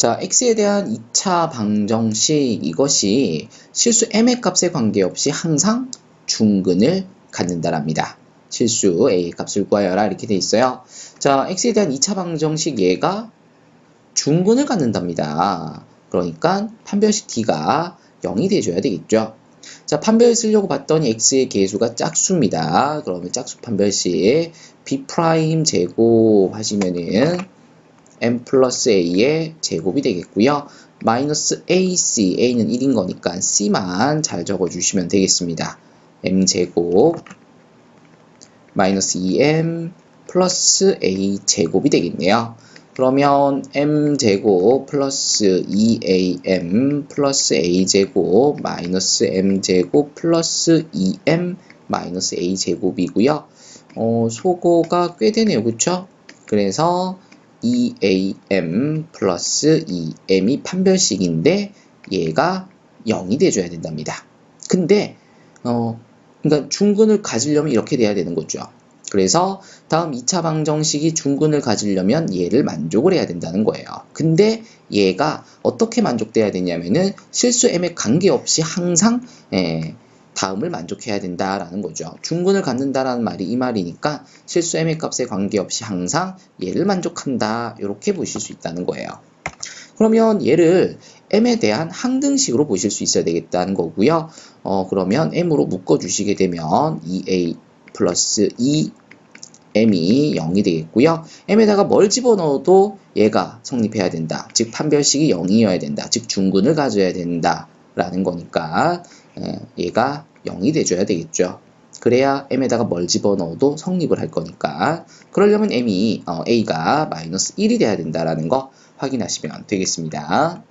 자, x에 대한 2차 방정식 이것이 실수 m의 값에 관계없이 항상 중근을 갖는다랍니다. 실수 a 값을 구하여라 이렇게 돼 있어요. 자, x에 대한 2차 방정식 얘가 중근을 갖는답니다. 그러니까 판별식 d가 0이 돼줘야 되겠죠. 자, 판별 쓰려고 봤더니 x의 계수가 짝수입니다. 그러면 짝수 판별식 b 제곱 하시면은 m 플러스 a의 제곱이 되겠고요. 마이너스 ac, a는 1인 거니까 c만 잘 적어주시면 되겠습니다. m 제곱 마이너스 2m 플러스 a 제곱이 되겠네요. 그러면 m 제곱 플러스 2am 플러스 a 제곱 마이너스 m 제곱 플러스 2m 마이너스 a 제곱이고요. 어, 소거가 꽤 되네요. 그쵸? 그래서 2am 플러스 2m이 판별식인데 얘가 0이 돼줘야 된답니다. 근데 어, 그러니까 중근을 가지려면 이렇게 돼야 되는 거죠. 그래서 다음 2차 방정식이 중근을 가지려면 얘를 만족을 해야 된다는 거예요. 근데 얘가 어떻게 만족돼야 되냐면은 실수 m에 관계없이 항상 예, 다음을 만족해야 된다라는 거죠. 중근을 갖는다라는 말이 이 말이니까 실수 m의 값에 관계없이 항상 얘를 만족한다 이렇게 보실 수 있다는 거예요. 그러면 얘를 m에 대한 항등식으로 보실 수 있어야 되겠다는 거고요. 어, 그러면 m으로 묶어 주시게 되면 2a 플러스 2m이 0이 되겠고요. m에다가 뭘 집어넣어도 얘가 성립해야 된다. 즉 판별식이 0이어야 된다. 즉 중근을 가져야 된다라는 거니까 얘가 0이 돼줘야 되겠죠. 그래야 m에다가 뭘 집어넣어도 성립을 할 거니까 그러려면 m이 어, a가 마이너스 1이 돼야 된다라는 거 확인하시면 되겠습니다.